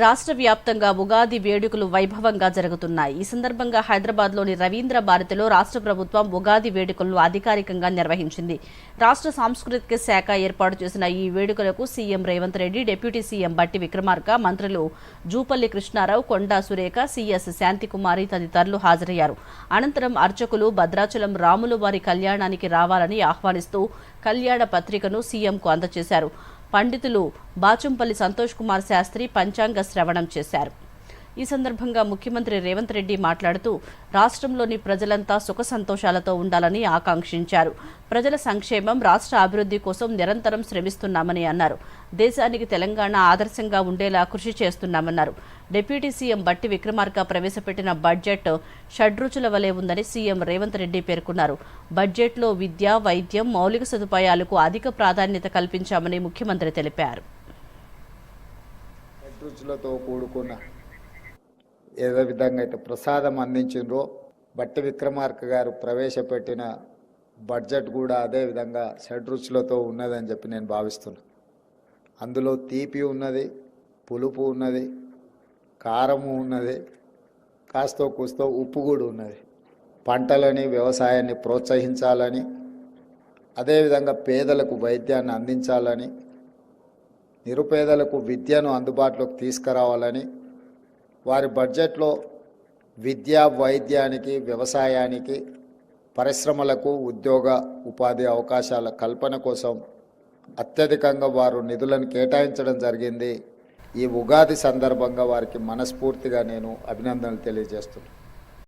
రాష్ట్ర వ్యాప్తంగా ఉగాది వేడుకలు వైభవంగా జరుగుతున్నాయి. ఈ సందర్భంగా హైదరాబాద్లోని రవీంద్ర భారతిలో రాష్ట్ర ప్రభుత్వం ఉగాది వేడుకలను అధికారికంగా నిర్వహించింది. రాష్ట్ర సాంస్కృతిక శాఖ ఏర్పాటు చేసిన ఈ వేడుకలకు CM Revanth Reddy deputy CM Bhatti Vikramarka మంత్రులు జూపల్లి కృష్ణారావు కొండా సురేఖ సీఎస్ శాంతికుమారి తదితరులు హాజరయ్యారు. అనంతరం అర్చకులు భద్రాచలం రాములు వారి కళ్యాణానికి రావాలని ఆహ్వానిస్తూ కళ్యాణ పత్రికను సీఎంకు అందజేశారు. పండితులు బాచుంపల్లి సంతోష్ కుమార్ శాస్త్రి పంచాంగ శ్రవణం చేశారు. ఈ సందర్భంగా ముఖ్యమంత్రి రేవంత్ రెడ్డి మాట్లాడుతూ రాష్ట్రంలోని ప్రజలంతా సుఖ సంతోషాలతో ఉండాలని ఆకాంక్షించారు. ప్రజల సంక్షేమం రాష్ట్ర అభివృద్ధి కోసం నిరంతరం శ్రమిస్తున్నామని అన్నారు. దేశానికి తెలంగాణ ఆదర్శంగా ఉండేలా కృషి చేస్తున్నామన్నారు. డిప్యూటీ సీఎం బట్టి విక్రమార్క ప్రవేశపెట్టిన బడ్జెట్ షడ్రుచుల వలె ఉందని సీఎం రేవంత్ రెడ్డి పేర్కొన్నారు. బడ్జెట్లో విద్య వైద్యం మౌలిక సదుపాయాలకు అధిక ప్రాధాన్యత కల్పించామని ముఖ్యమంత్రి తెలిపారు. రుచులతో కూడుకున్న ఏదో విధంగా అయితే ప్రసాదం అందించిండ్రో బట్టి విక్రమార్క గారు ప్రవేశపెట్టిన బడ్జెట్ కూడా అదే విధంగా షడ్రుచులతో ఉన్నదని చెప్పి నేను భావిస్తున్నా. అందులో తీపి ఉన్నది పులుపు ఉన్నది కారము ఉన్నది కాస్తో కూస్తో ఉప్పు కూడా ఉన్నది. పంటలని వ్యవసాయాన్ని ప్రోత్సహించాలని అదేవిధంగా పేదలకు వైద్యాన్ని అందించాలని నిరుపేదలకు విద్యను అందుబాటులోకి తీసుకురావాలని వారి బడ్జెట్లో విద్య వైద్యానికి వ్యవసాయానికి పరిశ్రమలకు ఉద్యోగ ఉపాధి అవకాశాల కల్పన కోసం అత్యధికంగా వారు నిధులను కేటాయించడం జరిగింది. ఈ ఉగాది సందర్భంగా వారికి మనస్ఫూర్తిగా నేను అభినందనలు తెలియజేస్తున్నాను.